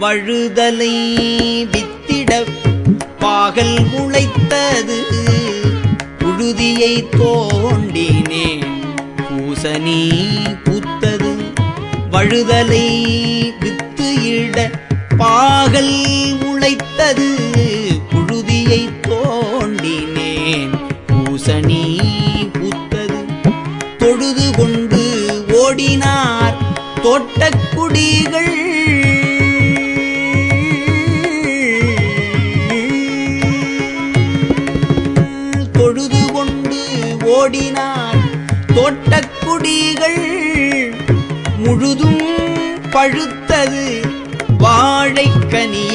வழுதலை வித்திட பாகல் முளைத்தது. புழுதியை தோண்டினேன் பூசணி பூத்தது. வழுதலை வித்து இட பாகல் முளைத்தது. புழுதியை தோண்டினேன் பூசணி பூத்தது. தொழுது கொண்டு ஓடினார். தோட்டக்குடிகள் ஓடினார் தோட்டக்குடிகள் முழுதும் பழுத்தது வாழைக்கனி.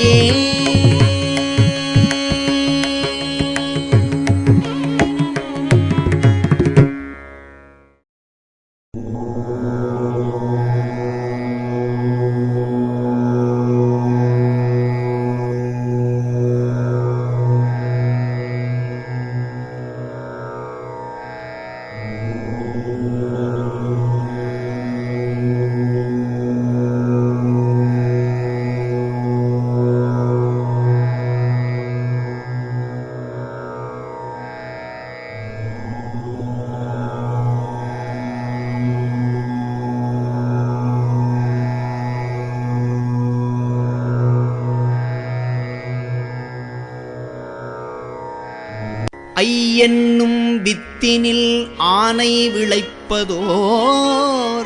ஐயென்னும் வித்தினில் ஆனை விளைப்பதோர்.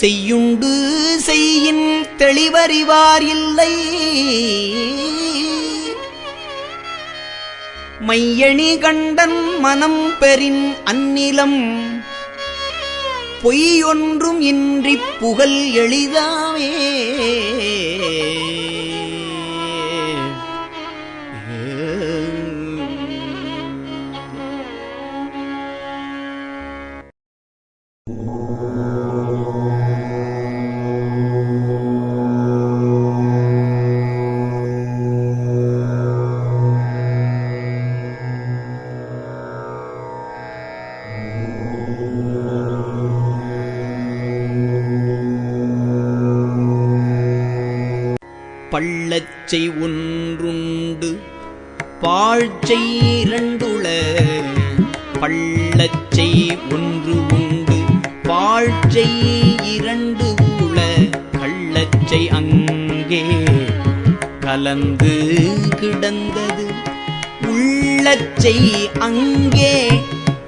செய்யுண்டு செய்யின் தெளிவறிவார் இல்லை. மையணி கண்டன் மனம் பெறின் அந்நிலம். பொய்யொன்றும் இன்றி புகழ் எளிதாவே. பள்ளச்சை ஒன்றுண்டு பாழ்ச்சை இரண்டுள பள்ளச்சை ஒன்று உண்டு பாழ்ச்சை இரண்டு உள கள்ளச்சை அங்கே கலந்து கிடந்தது. உள்ளச்சை அங்கே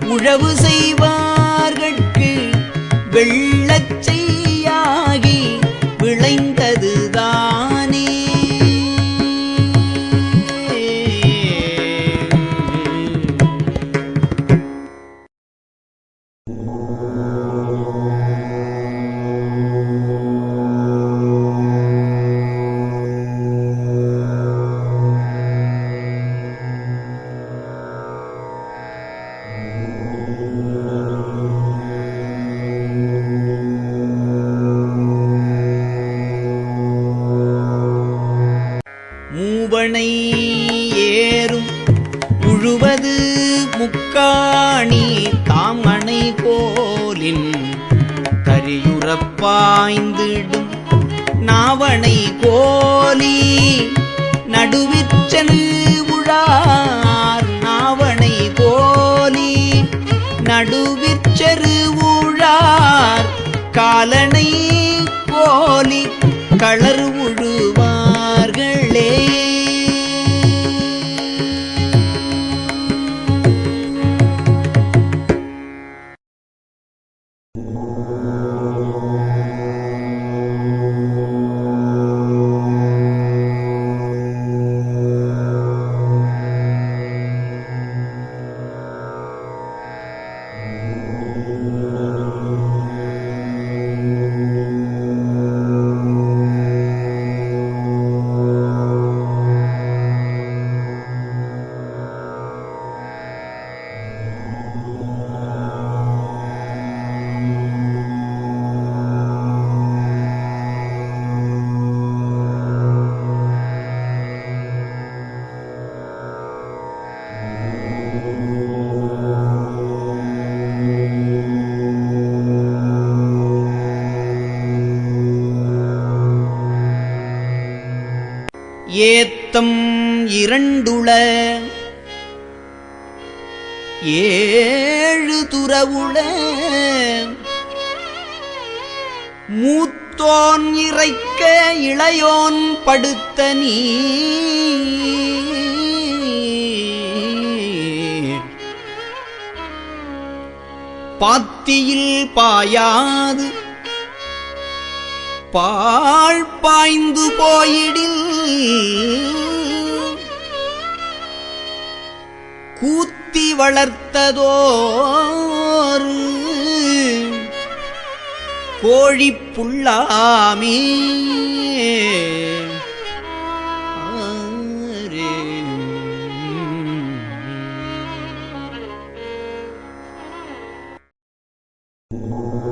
உழவு செய்வார்கட்கு வெள்ள பாய்ந்திடும். நாவனை கோலி நடுவிற்றனு உழார். நாவனை கோலி நடுவிற்றரு உழார். காலனை கோலி களர் உழுவார்களே ஏத்தம் இரண்டுள. ஏழு துறவுள. மூத்தோன் இறைக்க இளையோன் படுத்த நீ பாத்தியில் பாயாது பாழ் பாய்ந்து போயிடில் கூத்தி வளர்த்ததோர் கோழி Oh.